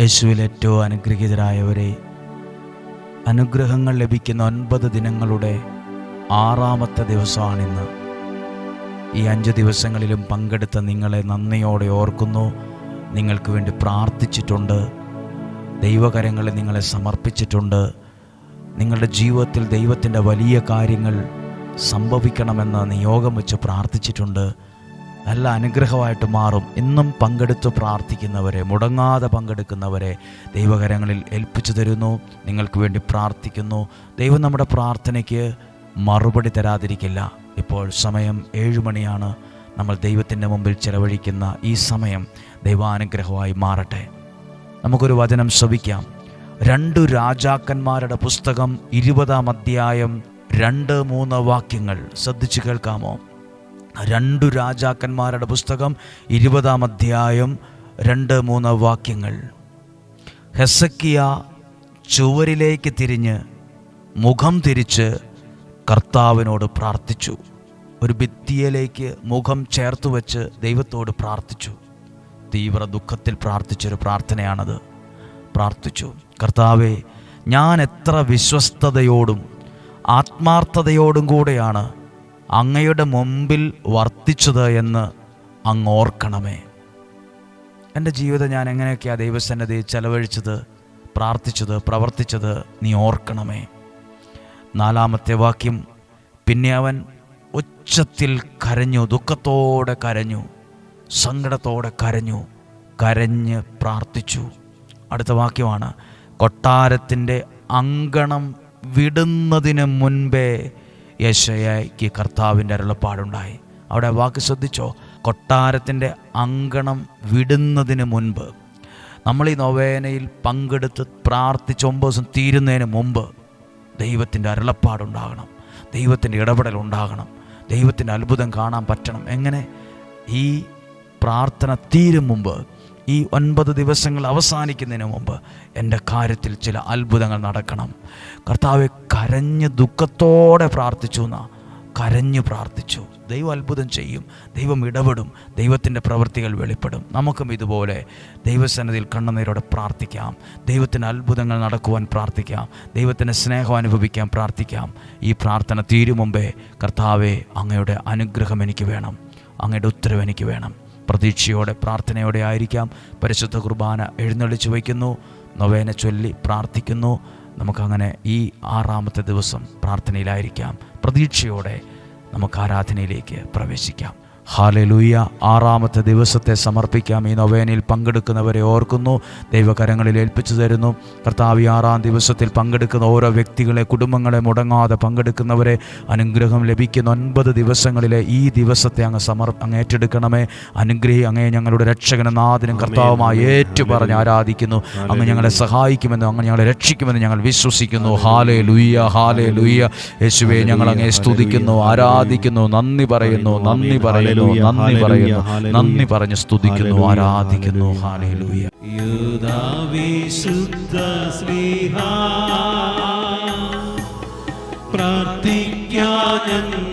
യേശുവിൽ ഏറ്റവും അനുഗ്രഹീതരായവരെ അനുഗ്രഹങ്ങൾ ലഭിക്കുന്ന ഒൻപത് ദിനങ്ങളുടെ ആറാമത്തെ ദിവസമാണിന്ന്. ഈ അഞ്ച് ദിവസങ്ങളിലും പങ്കെടുത്ത നിങ്ങളെ നന്ദിയോടെ ഓർക്കുന്നു. നിങ്ങൾക്ക് വേണ്ടി പ്രാർത്ഥിച്ചിട്ടുണ്ട്. ദൈവകരങ്ങളെ നിങ്ങളെ സമർപ്പിച്ചിട്ടുണ്ട്. നിങ്ങളുടെ ജീവിതത്തിൽ ദൈവത്തിന്റെ വലിയ കാര്യങ്ങൾ സംഭവിക്കണമെന്ന് നിയോഗം വെച്ച് പ്രാർത്ഥിച്ചിട്ടുണ്ട്. നല്ല അനുഗ്രഹമായിട്ട് മാറും. എന്നും പങ്കെടുത്ത് പ്രാർത്ഥിക്കുന്നവരെ മുടങ്ങാതെ പങ്കെടുക്കുന്നവരെ ദൈവകരങ്ങളിൽ ഏൽപ്പിച്ചു തരുന്നു. നിങ്ങൾക്ക് വേണ്ടി പ്രാർത്ഥിക്കുന്നു. ദൈവം നമ്മുടെ പ്രാർത്ഥനയ്ക്ക് മറുപടി തരാതിരിക്കില്ല. ഇപ്പോൾ സമയം ഏഴു മണിയാണ്. നമ്മൾ ദൈവത്തിന്റെ മുമ്പിൽ ചെലവഴിക്കുന്ന ഈ സമയം ദൈവാനുഗ്രഹമായി മാറട്ടെ. നമുക്കൊരു വചനം ശ്രവിക്കാം. രണ്ടു രാജാക്കന്മാരുടെ പുസ്തകം ഇരുപതാം അധ്യായം രണ്ട് മൂന്ന് വാക്യങ്ങൾ ശ്രദ്ധിച്ചു കേൾക്കാമോ? രണ്ടു രാജാക്കന്മാരുടെ പുസ്തകം ഇരുപതാം അധ്യായം രണ്ട് മൂന്ന് വാക്യങ്ങൾ. ഹെസക്കിയ ചുവരിലേക്ക് തിരിഞ്ഞ് മുഖം തിരിച്ച് കർത്താവിനോട് പ്രാർത്ഥിച്ചു. ഒരു ഭിത്തിയിലേക്ക് മുഖം ചേർത്ത് വെച്ച് ദൈവത്തോട് പ്രാർത്ഥിച്ചു. തീവ്ര ദുഃഖത്തിൽ പ്രാർത്ഥിച്ചൊരു പ്രാർത്ഥനയാണത്. പ്രാർത്ഥിച്ചു കർത്താവെ ഞാൻ എത്ര വിശ്വസ്തയോടും ആത്മാർത്ഥതയോടും കൂടെയാണ് അങ്ങയുടെ മുമ്പിൽ വർത്തിച്ചത് എന്ന് അങ്ങ് ഓർക്കണമേ. എന്റെ ജീവിതം ഞാൻ എങ്ങനെയൊക്കെയാണ് ദൈവസന്നതി ചെലവഴിച്ചത് പ്രാർത്ഥിച്ചത് പ്രവർത്തിച്ചത് നീ ഓർക്കണമേ. നാലാമത്തെ വാക്യം പിന്നെ അവൻ ഉച്ചത്തിൽ കരഞ്ഞു ദുഃഖത്തോടെ കരഞ്ഞു സങ്കടത്തോടെ കരഞ്ഞു കരഞ്ഞ് പ്രാർത്ഥിച്ചു. അടുത്ത വാക്യമാണ് കൊട്ടാരത്തിന്റെ അങ്കണം വിടുന്നതിന് മുൻപേ യശയ്ക്ക് കർത്താവിന്റെ അരുളപ്പാടുണ്ടായി. അവിടെ വാക്ക് ശ്രദ്ധിച്ചോ? കൊട്ടാരത്തിന്റെ അങ്കണം വിടുന്നതിന് മുൻപ്. നമ്മൾ ഈ നൊവേനയിൽ പങ്കെടുത്ത് പ്രാർത്ഥിച്ച് ഒമ്പത് ദിവസം തീരുന്നതിന് മുമ്പ് ദൈവത്തിന്റെ അരുളപ്പാടുണ്ടാകണം. ദൈവത്തിന്റെ ഇടപെടൽ ഉണ്ടാകണം. ദൈവത്തിന്റെ അത്ഭുതം കാണാൻ പറ്റണം. എങ്ങനെ? ഈ പ്രാർത്ഥന തീരും മുമ്പ് ഈ ഒൻപത് ദിവസങ്ങൾ അവസാനിക്കുന്നതിന് മുമ്പ് എന്റെ കാര്യത്തിൽ ചില അത്ഭുതങ്ങൾ നടക്കണം. കർത്താവെ കരഞ്ഞ് ദുഃഖത്തോടെ പ്രാർത്ഥിച്ചു എന്നാ. കരഞ്ഞു പ്രാർത്ഥിച്ചു. ദൈവം അത്ഭുതം ചെയ്യും. ദൈവം ഇടപെടും. ദൈവത്തിന്റെ പ്രവൃത്തികൾ വെളിപ്പെടും. നമുക്കും ഇതുപോലെ ദൈവസന്നതിയിൽ കണ്ണുനീരോടെ പ്രാർത്ഥിക്കാം. ദൈവത്തിന് അത്ഭുതങ്ങൾ നടക്കുവാൻ പ്രാർത്ഥിക്കാം. ദൈവത്തിന്റെ സ്നേഹം അനുഭവിക്കാൻ പ്രാർത്ഥിക്കാം. ഈ പ്രാർത്ഥന തീരും മുമ്പേ കർത്താവെ അങ്ങയുടെ അനുഗ്രഹം എനിക്ക് വേണം. അങ്ങയുടെ ഉത്തരവ് എനിക്ക് വേണം. പ്രതീക്ഷയോടെ പ്രാർത്ഥനയോടെ ആയിരിക്കാം. പരിശുദ്ധ കുർബാന എഴുന്നള്ളിച്ചു വയ്ക്കുന്നു. നൊവേന ചൊല്ലി പ്രാർത്ഥിക്കുന്നു. നമുക്കങ്ങനെ ഈ ആറാമത്തെ ദിവസം പ്രാർത്ഥനയിലായിരിക്കാം. പ്രതീക്ഷയോടെ നമുക്ക് ആരാധനയിലേക്ക് പ്രവേശിക്കാം. ഹാലലൂയ. ആറാമത്തെ ദിവസത്തെ സമർപ്പിക്കാം. ഈ നൊവേനയിൽ പങ്കെടുക്കുന്നവരെ ഓർക്കുന്നു. ദൈവകരങ്ങളിൽ ഏൽപ്പിച്ചു തരുന്നു. കർത്താവ് ആറാം ദിവസത്തിൽ പങ്കെടുക്കുന്ന ഓരോ വ്യക്തികളെ കുടുംബങ്ങളെ മുടങ്ങാതെ പങ്കെടുക്കുന്നവരെ അനുഗ്രഹം ലഭിക്കുന്ന ഒൻപത് ദിവസങ്ങളിലെ ഈ ദിവസത്തെ അങ്ങ് സമർ അങ്ങ് ഏറ്റെടുക്കണമേ. അനുഗ്രഹി അങ്ങേ ഞങ്ങളുടെ രക്ഷകനും നാഥനും കർത്താവുമായി ഏറ്റു പറഞ്ഞ് ആരാധിക്കുന്നു. അങ്ങ് ഞങ്ങളെ സഹായിക്കുമെന്നും അങ്ങ് ഞങ്ങളെ രക്ഷിക്കുമെന്ന് ഞങ്ങൾ വിശ്വസിക്കുന്നു. ഹാലേ ലുയ്യ ഹാലേ ലുയ്യ യേശുവെ ഞങ്ങൾ അങ്ങേ സ്തുതിക്കുന്നു ആരാധിക്കുന്നു നന്ദി പറയുന്നു നന്ദി പറയുന്നു. നന്ദി പറയുന്നു നന്ദി പറഞ്ഞ് സ്തുതിക്കുന്നു ആരാധിക്കുന്നു പ്രാർത്ഥിക്കാൻ ലുയ്യ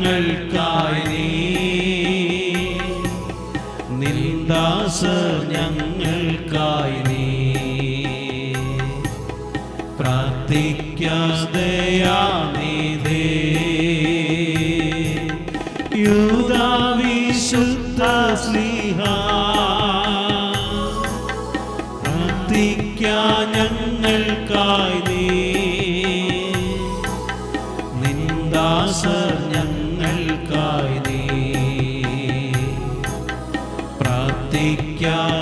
യൂദാവിശുദ്ധ സ്നേഹ പ്രാർത്ഥിക്കാ ഞങ്ങൾക്കായി നീ. നിന്ദാസർ ഞങ്ങൾക്കായി നീ. പ്രാർത്ഥിക്കാതെയാണിതേ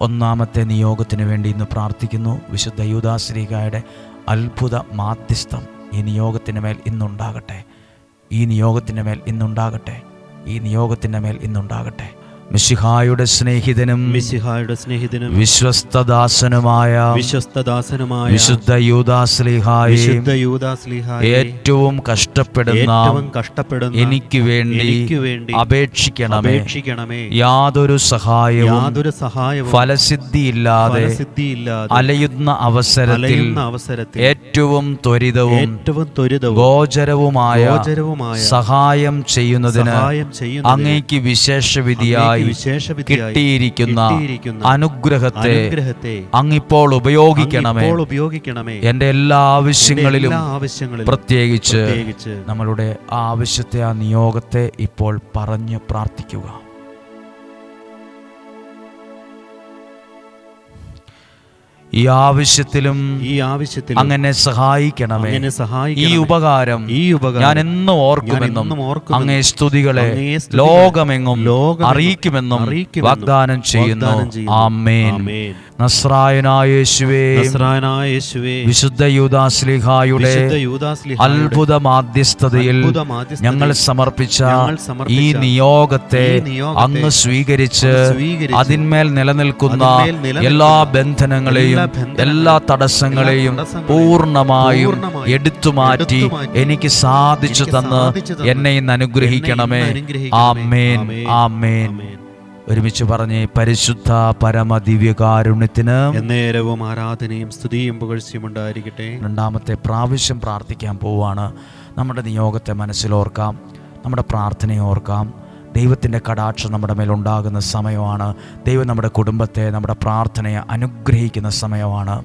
ഒന്നാമത്തെ നിയോഗത്തിന് വേണ്ടി ഇന്ന് പ്രാർത്ഥിക്കുന്നു വിശുദ്ധ യൂദാശ്രീകായുടെ അത്ഭുത മാധ്യസ്ഥം. ഈ നിയോഗത്തിന് മേൽ ഇന്നുണ്ടാകട്ടെ. ഈ നിയോഗത്തിന്റെ മേൽ ഇന്നുണ്ടാകട്ടെ. ഈ നിയോഗത്തിന്റെ മേൽ ഇന്നുണ്ടാകട്ടെ. മിശിഹായുടെ സ്നേഹിതനും മിശിഹായുടെ സ്നേഹിതനും വിശ്വസ്തദാസനുമായ വിശ്വസ്തദാസനുമായ വിശുദ്ധ യൂദാസ്ലിഹായ വിശുദ്ധ യൂദാസ്ലിഹായ ഏറ്റവും കഷ്ടപ്പെടുന്ന ഏറ്റവും കഷ്ടപ്പെടുന്ന എനിക്ക് വേണ്ടി എനിക്ക് വേണ്ടി അപേക്ഷിക്കണമേ. അപേക്ഷിക്കണമേ. യാതൊരു സഹായവും യാതൊരു സഹായവും ഫലസിദ്ധി ഇല്ലാതെ അലയുന്ന അവസരത്തിൽ അലയുന്ന അവസരത്തിൽ ഏറ്റവും ത്വരിതവും ഏറ്റവും ത്വരിതവും ഗോചരവുമായ ഗോചരവുമായ സഹായം ചെയ്യുന്നതിന് സഹായം ചെയ്യുന്നതിന് അങ്ങേക്ക് വിശേഷ വിധിയായി വിശേഷവിധിയായി വിശേഷവിധിയായി കിട്ടിയിരിക്കുന്ന അനുഗ്രഹത്തെ അങ്ങിപ്പോൾ ഉപയോഗിക്കണമേ. ഉപയോഗിക്കണമേ. എന്റെ എല്ലാ ആവശ്യങ്ങളിലും പ്രത്യേകിച്ച് നമ്മളുടെ ആവശ്യത്തെ ആ നിയോഗത്തെ ഇപ്പോൾ പറഞ്ഞ് പ്രാർത്ഥിക്കുക. ഈ ആവശ്യത്തിലും ഈ ആവശ്യത്തിൽ അങ്ങനെ സഹായിക്കണമേ. അങ്ങനെ ഈ ഉപകാരം ഈ ഉപകാരം ഞാൻ എന്നും ഓർക്കുമെന്നും അങ്ങേ സ്തുതികളെ ലോകമെങ്ങും ലോകം അറിയിക്കുമെന്നും അറിയിക്കുമെന്നും വാഗ്ദാനം ചെയ്യുന്നു. വാഗ്ദാനം ചെയ്യുന്നു. ആമേൻ. വിശുദ്ധ യൂദാസ്ലിഹായുടെ അത്ഭുത മാധ്യസ്ഥതയിൽ ഞങ്ങൾ സമർപ്പിച്ച ഈ നിയോഗത്തെ അങ്ങ് സ്വീകരിച്ച് അതിന്മേൽ നിലനിൽക്കുന്ന എല്ലാ ബന്ധനങ്ങളെയും എല്ലാ തടസ്സങ്ങളെയും പൂർണമായും എടുത്തുമാറ്റി എടുത്തുമാറ്റി എനിക്ക് സാധിച്ചു തന്ന് എന്നെ ഇന്ന് അനുഗ്രഹിക്കണമേ. ആ മേൻ ആ ആമേൻ. ഒരുമിച്ച് പറഞ്ഞ് പരിശുദ്ധ പരമ ദിവ്യകാരുണ്യത്തിന് എന്നേരവും ആരാധനയും സ്തുതിയും പുകഴ്ചയും ഉണ്ടായിരിക്കട്ടെ. രണ്ടാമത്തെ പ്രാവശ്യം പ്രാർത്ഥിക്കാൻ പോവുകയാണ്. നമ്മുടെ നിയോഗത്തെ മനസ്സിലോർക്കാം നമ്മുടെ പ്രാർത്ഥനയെ ഓർക്കാം. ദൈവത്തിന്റെ കടാക്ഷം നമ്മുടെ മേലുണ്ടാകുന്ന സമയമാണ്. ദൈവം നമ്മുടെ കുടുംബത്തെ നമ്മുടെ പ്രാർത്ഥനയെ അനുഗ്രഹിക്കുന്ന സമയമാണ്.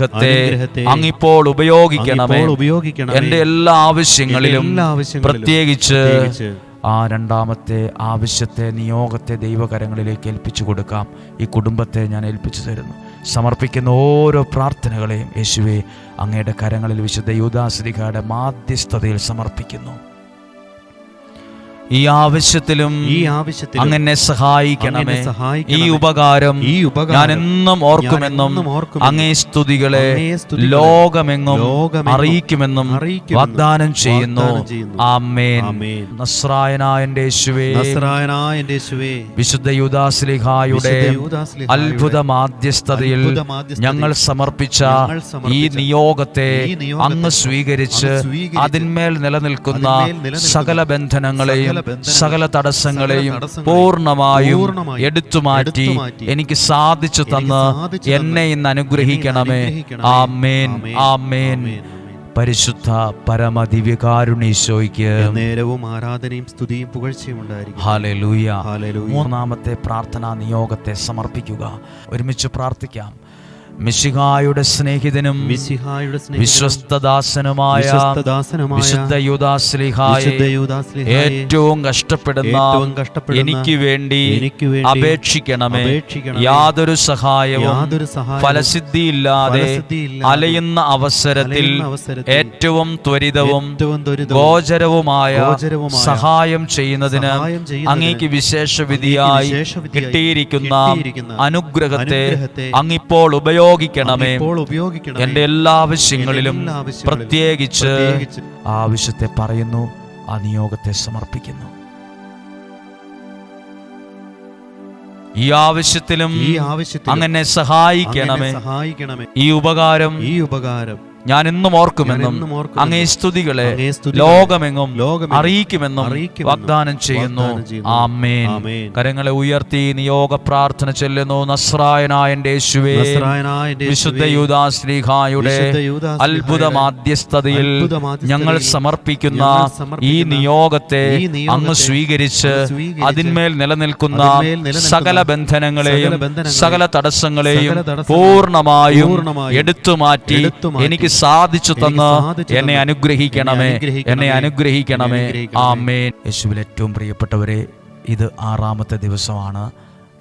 അനുഗ്രഹത്തെ അങ്ങിപ്പോൾ ഉപയോഗിക്കണമേ. ഉപയോഗിക്കണം എന്റെ എല്ലാ ആവശ്യങ്ങളിലും പ്രത്യേകിച്ച് ആ രണ്ടാമത്തെ ആവശ്യത്തെ നിയോഗത്തെ ദൈവകരങ്ങളിലേക്ക് ഏൽപ്പിച്ചു കൊടുക്കാം. ഈ കുടുംബത്തെ ഞാൻ ഏൽപ്പിച്ചു തരുന്നു. സമർപ്പിക്കുന്ന ഓരോ പ്രാർത്ഥനകളെയും യേശുവെ അങ്ങയുടെ കരങ്ങളിൽ വിശുദ്ധ യൂദാശ്രീകയുടെ മാധ്യസ്ഥതയിൽ സമർപ്പിക്കുന്നു. ഈ ആവശ്യത്തിലും ഈ ആവശ്യത്തിൽ അങ്ങനെ സഹായിക്കണമേ. ഈ ഉപകാരം ഈ ഉപകാരം ഞാൻ എന്നും ഓർക്കുമെന്നും അങ്ങേ സ്തുതികളെ ലോകമെങ്ങും ലോകം അറിയിക്കുമെന്നും വാഗ്ദാനം ചെയ്യുന്നു. ആമേൻ. നസ്രായനായന്റെ നസ്രായനായ എന്റെ യേശുവേ നസ്രായനായ എന്റെ യേശുവേ വിശുദ്ധ യുദാസ്ലിഹായുടെ അത്ഭുത മാധ്യസ്ഥതയിൽ ഞങ്ങൾ സമർപ്പിച്ച ഈ നിയോഗത്തെ അങ്ങ് സ്വീകരിച്ച് അതിന്മേൽ നിലനിൽക്കുന്ന സകല ബന്ധനങ്ങളെയും സകല തടസ്സങ്ങളെയും പൂർണമായും എടുത്തു എടുത്തുമാറ്റി എനിക്ക് സാധിച്ചു തന്ന് എന്നെ ഇന്ന് അനുഗ്രഹിക്കണമേ ആ മേൻ ആ ആമേൻ ആമേൻ. ആമേൻ. പരിശുദ്ധ പരമ ദിവ്യകാരുണീശോയ്ക്ക് നേരവും ആരാധനയും സ്തുതിയും പുകഴ്ചയും ഉണ്ടായിരിക്കും. മൂന്നാമത്തെ പ്രാർത്ഥനാ നിയോഗത്തെ സമർപ്പിക്കുക ഒരുമിച്ച് പ്രാർത്ഥിക്കാം മിശിഹായുടെ സ്നേഹിതനും വിശ്വസ്തദാസനുമായ വിശുദ്ധ ഏറ്റവും കഷ്ടപ്പെടുന്ന എനിക്ക് വേണ്ടി അപേക്ഷിക്കണമേ. യാതൊരു സഹായവും ഫലസിദ്ധിയില്ലാതെ അലയുന്ന അവസരത്തിൽ ഏറ്റവും ത്വരിതവും ഗോചരവുമായ സഹായം ചെയ്യുന്നതിന് അങ്ങേക്ക് വിശേഷ വിധിയായി കിട്ടിയിരിക്കുന്ന അനുഗ്രഹത്തെ അങ്ങിപ്പോൾ ഇപ്പോൾ ഉപയോഗിക്കണമേ. എന്റെ എല്ലാ ആവശ്യങ്ങളിലും എല്ലാ ആവശ്യങ്ങളിലും പ്രത്യേകിച്ച് പ്രത്യേകിച്ച് ആവശ്യത്തെ പറയുന്നു ആ നിയോഗത്തെ സമർപ്പിക്കുന്നു. ഈ ആവശ്യത്തിലും ഈ ആവശ്യത്തിൽ അങ്ങനെ സഹായിക്കണമേ. സഹായിക്കണമേ. ഈ ഉപകാരം ഈ ഉപകാരം ഞാൻ എന്നും ഓർക്കുമെന്നും അങ്ങേ സ്തുതികളെ ലോകമെങ്ങും അറിയിക്കുമെന്നും വാഗ്ദാനം ചെയ്യുന്നു. ആമേൻ. കരങ്ങളെ ഉയർത്തി നിയോഗ പ്രാർത്ഥന ചെല്ലുന്നു. നസ്രായനായ യേശുവേ വിശുദ്ധ യൂതാ ശ്രീഹായുടെ അത്ഭുത മാധ്യസ്ഥതയിൽ ഞങ്ങൾ സമർപ്പിക്കുന്ന ഈ നിയോഗത്തെ അങ്ങ് സ്വീകരിച്ച് അതിന്മേൽ നിലനിൽക്കുന്ന സകല ബന്ധനങ്ങളെയും സകല തടസ്സങ്ങളെയും പൂർണമായും എടുത്തു മാറ്റി എടുത്തുമാറ്റി എനിക്ക് സാധിച്ചു തന്ന് എന്നെ അനുഗ്രഹിക്കണമേ എന്നെ അനുഗ്രഹിക്കണമേ. ആമേൻ. യേശുവിൽ ഏറ്റവും പ്രിയപ്പെട്ടവരെ ഇത് ആറാമത്തെ ദിവസമാണ്.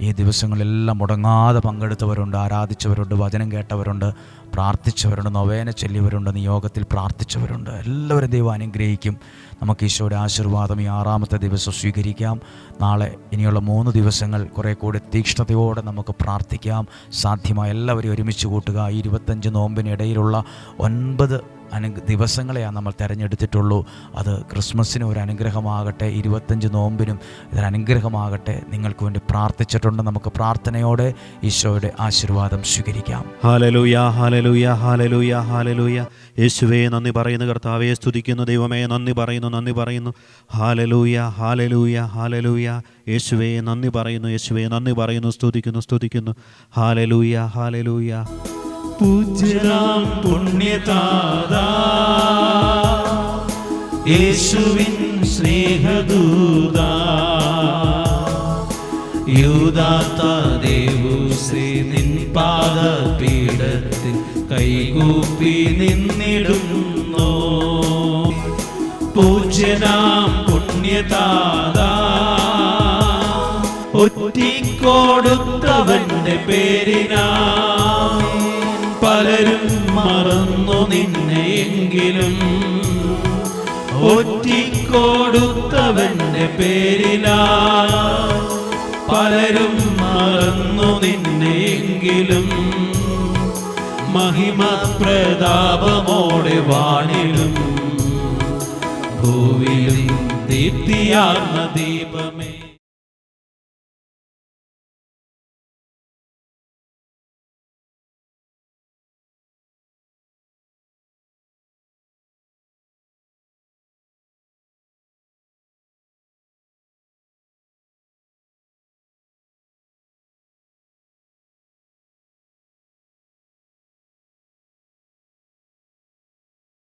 ഈ ദിവസങ്ങളെല്ലാം മുടങ്ങാതെ പങ്കെടുത്തവരുണ്ട് ആരാധിച്ചവരുണ്ട് വചനം കേട്ടവരുണ്ട്. പ്രാർത്ഥിച്ചവരുണ്ട്. നൊവേന ചൊല്ലിയവരുണ്ട്. നിയോഗത്തിൽ പ്രാർത്ഥിച്ചവരുണ്ട്. എല്ലാവരും ദൈവം അനുഗ്രഹിക്കും. നമുക്ക് ഈശോയുടെ ആശീർവാദം ഈ ആറാമത്തെ ദിവസം സ്വീകരിക്കാം. നാളെ ഇനിയുള്ള മൂന്ന് ദിവസങ്ങൾ കുറേ കൂടി തീക്ഷ്ണതയോടെ നമുക്ക് പ്രാർത്ഥിക്കാം. സാധ്യമായ എല്ലാവരും ഒരുമിച്ച് കൂട്ടുക. ഈ ഇരുപത്തഞ്ച് നോമ്പിനിടയിലുള്ള ഒൻപത് അനു ദിവസങ്ങളെയാണ് നമ്മൾ തിരഞ്ഞെടുത്തിട്ടുള്ളൂ. അത് ക്രിസ്മസിന് ഒരു അനുഗ്രഹമാകട്ടെ ഇരുപത്തഞ്ച് നോമ്പിനും ഇതൊരു അനുഗ്രഹമാകട്ടെ. നിങ്ങൾക്ക് വേണ്ടി പ്രാർത്ഥിച്ചിട്ടുണ്ട്. നമുക്ക് പ്രാർത്ഥനയോടെ ഈശോയുടെ ആശീർവാദം സ്വീകരിക്കാം. Hallelujah hallelujah hallelujah hallelujah. യേശുവേ നന്ദി പറയുന്നു കർത്താവെ സ്തുതിക്കുന്നു ദൈവമേ നന്ദി പറയുന്നു നന്ദി പറയുന്നു. Hallelujah hallelujah hallelujah. യേശുവേ നന്ദി പറയുന്നു യേശുവേ നന്ദി പറയുന്നു സ്തുതിക്കുന്നു സ്തുതിക്കുന്നു. Hallelujah hallelujah. പൂജ്യരാം പുണ്യതാദാ യേശുവിൻ യൂദാത്ത ദേവു ശ്രീ നിൻ പാദപീഠത്തിൽ കൈകൂപ്പി നിന്നിടുന്നു? പൂജ്യനാം പുണ്യതാത ഒറ്റിക്കൊടുത്തവന്റെ പേരിനാ. പലരും മറന്നു നിന്നെങ്കിലും ഒറ്റിക്കൊടുത്തവന്റെ പേരിനാ. പലരും മറന്നു നിന്നെയെങ്കിലും മഹിമ പ്രതാപമോടെ വാണിലും ഭൂവിലും ദീപ്തിയാർന്ന ദീപമേ.